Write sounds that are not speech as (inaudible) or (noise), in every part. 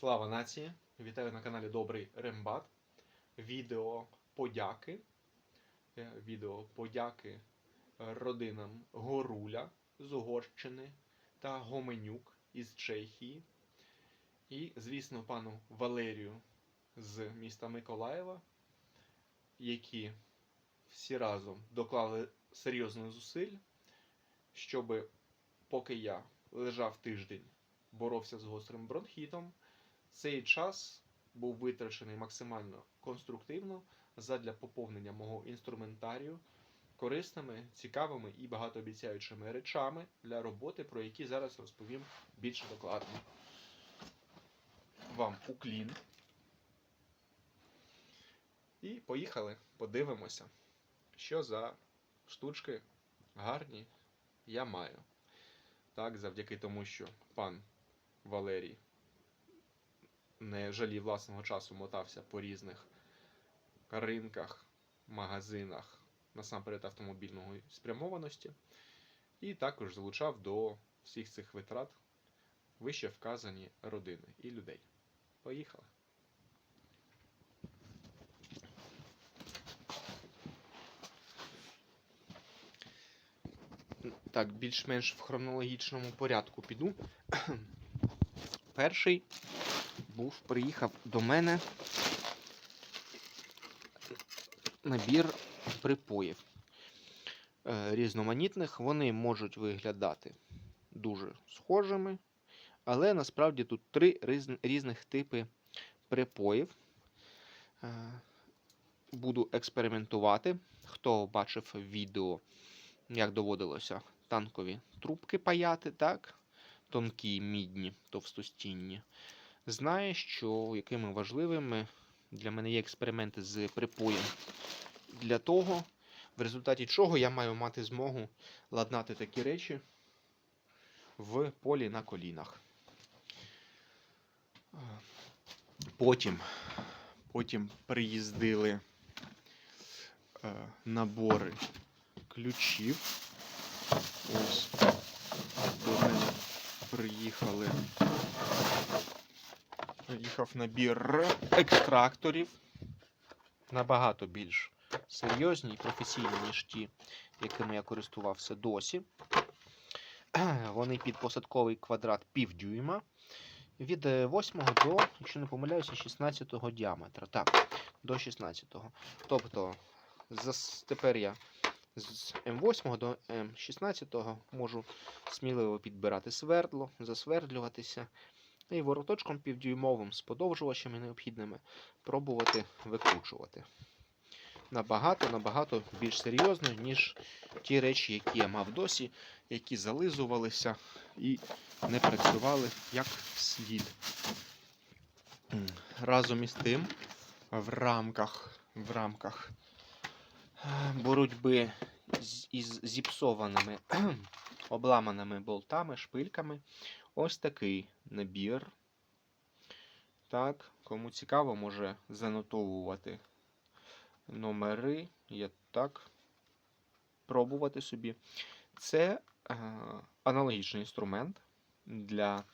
Слава нації! Вітаю на каналі Добрий Рембат. Відео подяки. Е, Відео подяки родинам Горуля з Угорщини та Гоменюк із Чехії. І, звісно, пану Валерію з міста Миколаєва, які всі разом доклали серйозних зусиль, щоб поки я лежав тиждень, боровся з гострим бронхітом, цей час був витрачений максимально конструктивно задля поповнення мого інструментарію корисними, цікавими і багатообіцяючими речами для роботи, про які зараз розповім більш докладно. Вам уклін. І поїхали, подивимося, що за штучки гарні я маю. Так, завдяки тому, що пан Валерій не жалів власного часу мотався по різних ринках, магазинах, насамперед автомобільної спрямованості, і також залучав до всіх цих витрат вище вказані родини і людей. Поїхали. Так, більш-менш в хронологічному порядку піду. (clears throat) Перший був, приїхав до мене набір припоїв е, різноманітних. Вони можуть виглядати дуже схожими, але насправді тут три різних типи припоїв. Е, Буду експериментувати. Хто бачив відео, як доводилося танкові трубки паяти, так? Тонкі, мідні, товстостінні знає, що якими важливими для мене є експерименти з припоєм. Для того, в результаті чого я маю мати змогу ладнати такі речі в полі на колінах. Потім, потім приїздили е, набори ключів. Ось до мене приїхали Приїхав набір екстракторів. Набагато більш серйозні і професійні, ніж ті, якими я користувався досі. (clears throat) Вони під посадковий квадрат півдюйма. Від е, 8 до, якщо не помиляюся, 16 діаметра. Так, до 16. Тобто, тепер я з М8 до М16 можу сміливо підбирати свердло, засвердлюватися і вороточком півдюймовим з подовжувачами необхідними пробувати викручувати. Набагато, набагато більш серйозно, ніж ті речі, які я мав досі, які зализувалися і не працювали як слід. Разом із тим, в рамках, в рамках е, боротьби із зіпсованими обламаними болтами, шпильками, Ось такий набір. Так, кому цікаво, може занотовувати номери. Я так пробувати собі. Це е, аналогічний інструмент для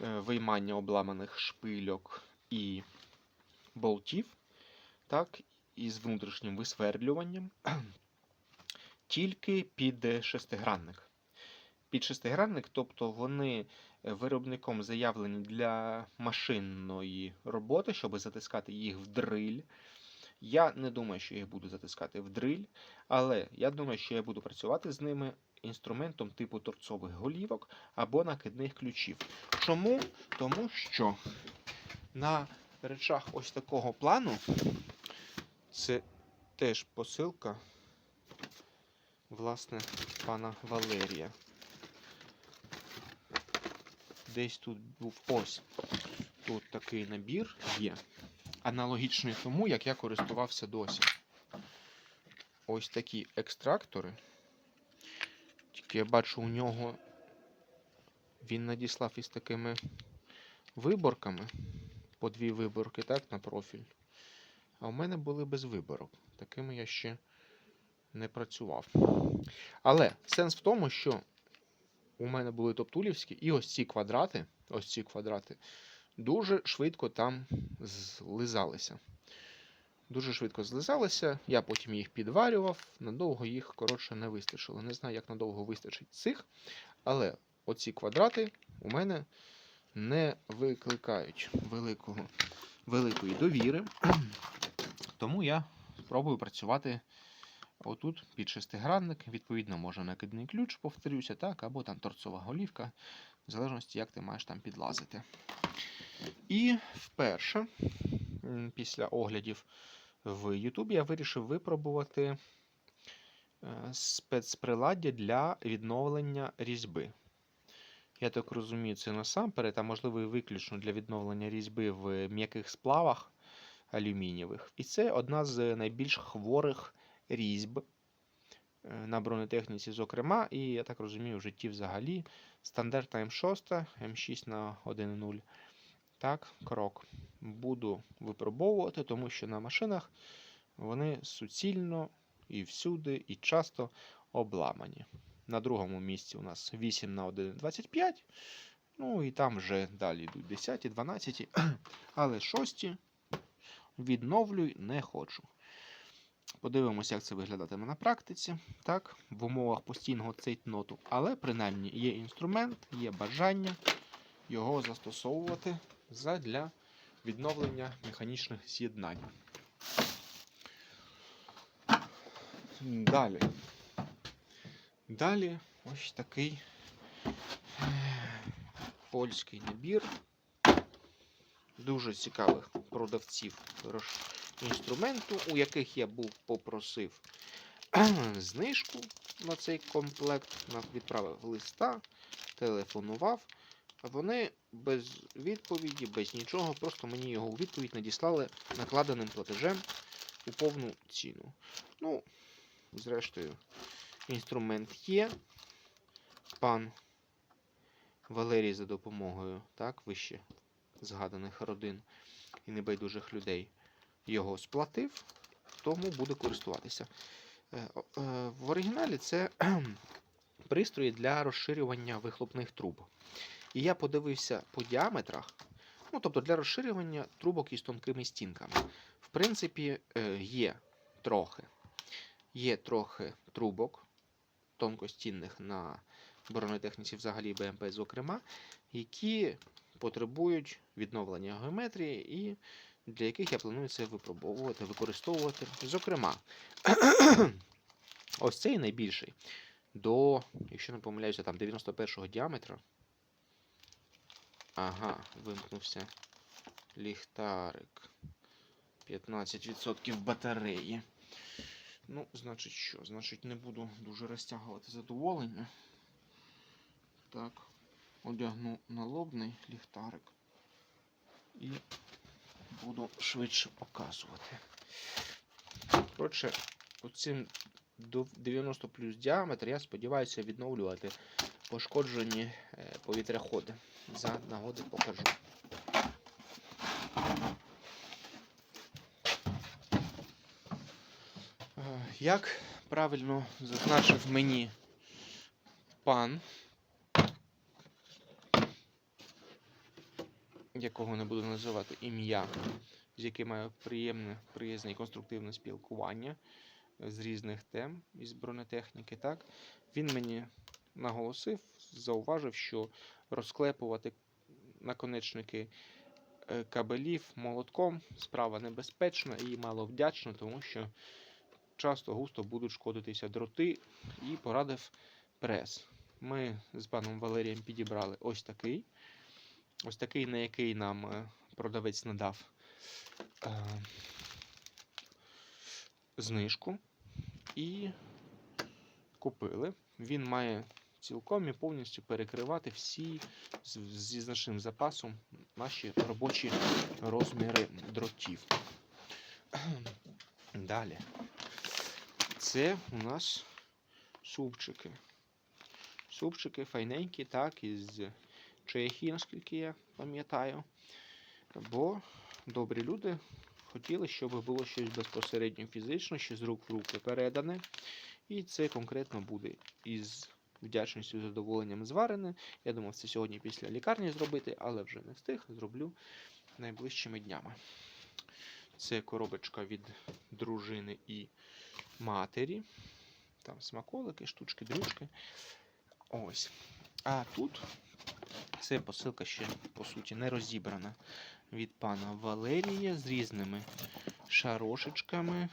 е, виймання обламаних шпильок і болтів, так, із внутрішнім висвердлюванням, тільки під шестигранник під шестигранник, тобто вони е, виробником заявлені для машинної роботи, щоб затискати їх в дриль. Я не думаю, що я їх буду затискати в дриль, але я думаю, що я буду працювати з ними інструментом типу торцових голівок або накидних ключів. Чому? Тому що на речах ось такого плану це теж посилка власне пана Валерія десь тут був ось. Тут такий набір є. Аналогічний тому, як я користувався досі. Ось такі екстрактори. Тільки я бачу у нього він надіслав із такими виборками. По дві виборки, так, на профіль. А у мене були без виборок. Такими я ще не працював. Але сенс в тому, що у мене були топтулівські, і ось ці квадрати, ось ці квадрати дуже швидко там злизалися. Дуже швидко злизалися, я потім їх підварював, надовго їх, коротше, не вистачило. Не знаю, як надовго вистачить цих, але оці квадрати у мене не викликають великого, великої довіри. Тому я спробую працювати отут під шестигранник. Відповідно, може накидний ключ, повторюся, так, або там торцова голівка, в залежності, як ти маєш там підлазити. І вперше, після оглядів в Ютубі, я вирішив випробувати е, спецприладдя для відновлення різьби. Я так розумію, це насамперед, а можливо і виключно для відновлення різьби в м'яких сплавах алюмінієвих. І це одна з найбільш хворих різьб е, на бронетехніці, зокрема, і я так розумію, в житті взагалі. Стандартна М6, М6 на 1.0. Так, крок. Буду випробовувати, тому що на машинах вони суцільно і всюди, і часто обламані. На другому місці у нас 8 на 1,25. Ну і там вже далі йдуть 10, 12. (clears throat) Але 6 відновлюй не хочу. Подивимося, як це виглядатиме на практиці. Так, в умовах постійного цейтноту. Але принаймні є інструмент, є бажання його застосовувати задля відновлення механічних з'єднань. Далі. Далі ось такий е, польський набір дуже цікавих продавців інструменту, у яких я був попросив (clears throat) знижку на цей комплект, відправив листа, телефонував. Вони без відповіді, без нічого, просто мені його у відповідь надіслали накладеним платежем у повну ціну. Ну, зрештою, інструмент є. Пан Валерій за допомогою так, вище згаданих родин і небайдужих людей його сплатив, тому буде користуватися. Е, е, В оригіналі це (clears throat) пристрої для розширювання вихлопних труб. І я подивився по діаметрах, ну тобто для розширювання трубок із тонкими стінками. В принципі, е, є трохи. Є трохи трубок тонкостінних на бронетехніці, взагалі БМП, зокрема, які потребують відновлення геометрії і для яких я планую це випробовувати, використовувати. Зокрема, (clears throat) ось цей найбільший до, якщо не помиляюся, там 91 діаметра. Ага, вимкнувся ліхтарик. 15% батареї. Ну, значить що? Значить, не буду дуже розтягувати задоволення. Так, одягну налобний ліхтарик і буду швидше показувати. Коротше, оцим 90 плюс діаметр, я сподіваюся відновлювати пошкоджені е, повітряходи. За нагоди покажу. Е, Як правильно зазначив мені пан, якого не буду називати ім'я, з яким маю приємне, приязне і конструктивне спілкування е, з різних тем із бронетехніки, так, він мені наголосив, зауважив, що розклепувати наконечники е, кабелів молотком справа небезпечна і маловдячна, тому що часто густо будуть шкодитися дроти і порадив прес. Ми з паном Валерієм підібрали ось такий. Ось такий, на який нам е, продавець надав е, знижку. І купили. Він має цілком і повністю перекривати всі зі значним запасом наші робочі розміри дротів. (clears throat) Далі. Це у нас супчики. Супчики файненькі, так, із Чехії, наскільки я пам'ятаю. Бо добрі люди хотіли, щоб було щось безпосередньо фізично, що з рук в руки передане. І це конкретно буде із вдячністю, і задоволенням зварене. Я думав це сьогодні після лікарні зробити, але вже не встиг. Зроблю найближчими днями. Це коробочка від дружини і матері. Там смаколики, штучки, дрючки. Ось. А тут це посилка ще, по суті, не розібрана від пана Валерія з різними шарошечками,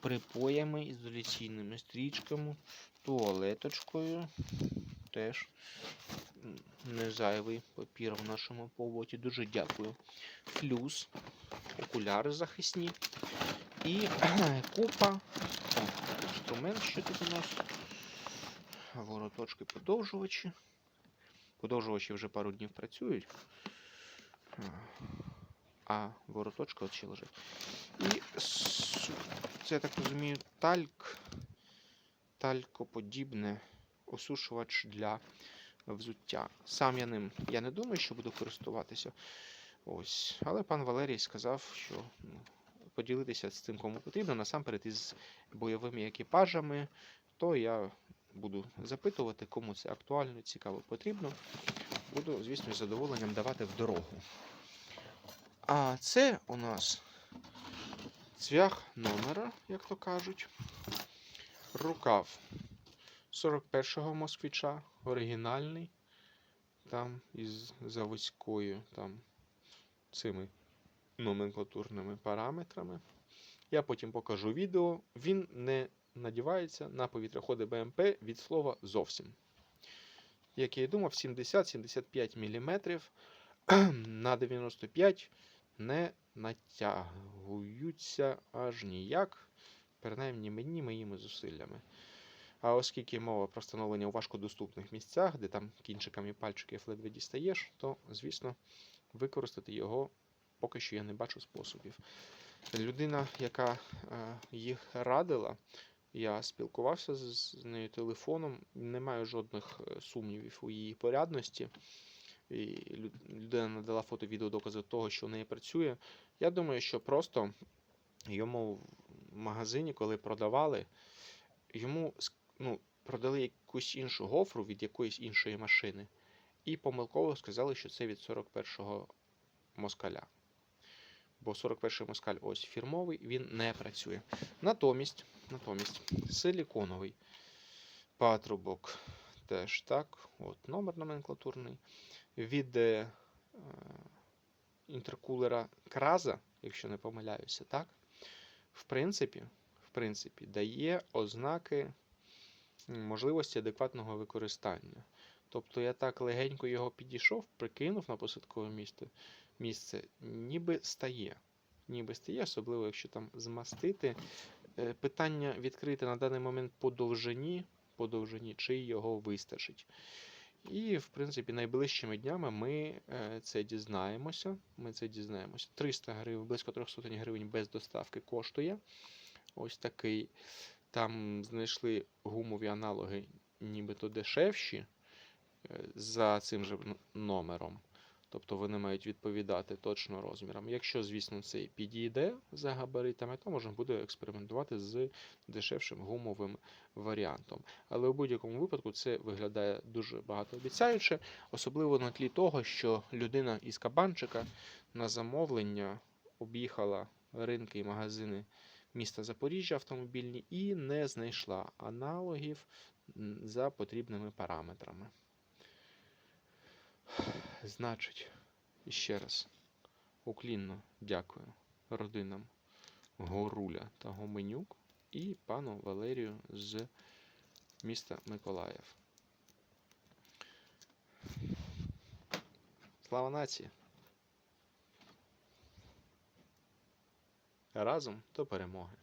припоями, ізоляційними стрічками, туалеточкою. Теж не зайвий папір в нашому поводі. Дуже дякую. Флюс, окуляри захисні і (clears throat) купа. Інструмент, що тут у нас. Вороточки подовжувачі. Подовжувачі вже пару днів працюють. А вороточка от ще лежить. І це, я так розумію, тальк. Талькоподібне осушувач для взуття. Сам я ним я не думаю, що буду користуватися. Ось. Але пан Валерій сказав, що ну, поділитися з цим кому потрібно, насамперед із бойовими екіпажами, то я буду запитувати, кому це актуально, цікаво, потрібно. Буду, звісно, з задоволенням давати в дорогу. А це у нас цвях номера, як то кажуть. Рукав 41-го москвича, оригінальний. Там із заводською там цими номенклатурними параметрами. Я потім покажу відео. Він не надівається на повітряходи БМП від слова зовсім. Як я і думав, 70-75 мм (clears throat) на 95 не натягуються аж ніяк, принаймні мені моїми зусиллями. А оскільки мова про встановлення у важкодоступних місцях, де там кінчиками пальчиків ледве дістаєш, то, звісно, використати його поки що я не бачу способів. Людина, яка е, їх радила, я спілкувався з, нею телефоном, не маю жодних е, сумнівів у її порядності. І людина надала фото відео докази того, що в неї працює. Я думаю, що просто йому в магазині, коли продавали, йому ну, продали якусь іншу гофру від якоїсь іншої машини. І помилково сказали, що це від 41-го москаля. Бо 41-й москаль ось фірмовий, він не працює. Натомість, натомість силіконовий патрубок теж так. От номер номенклатурний. Від е, інтеркулера Краза, якщо не помиляюся, так? В принципі, в принципі, дає ознаки можливості адекватного використання. Тобто я так легенько його підійшов, прикинув на посадкове місце, місце ніби стає. Ніби стає, особливо якщо там змастити. Е, Питання відкрите на даний момент по довжині, по довжині, чи його вистачить. І, в принципі, найближчими днями ми е, це дізнаємося. Ми це дізнаємося. 300 гривень, близько 300 гривень без доставки коштує. Ось такий. Там знайшли гумові аналоги, нібито дешевші е, за цим же номером. Тобто вони мають відповідати точно розмірам. Якщо, звісно, цей підійде за габаритами, то можна буде експериментувати з дешевшим гумовим варіантом. Але у будь-якому випадку це виглядає дуже багатообіцяюче, особливо на тлі того, що людина із кабанчика на замовлення об'їхала ринки і магазини міста Запоріжжя автомобільні і не знайшла аналогів за потрібними параметрами. Значить, ще раз уклінно дякую родинам Горуля та Гоменюк і пану Валерію з міста Миколаїв. Слава нації! Разом до перемоги!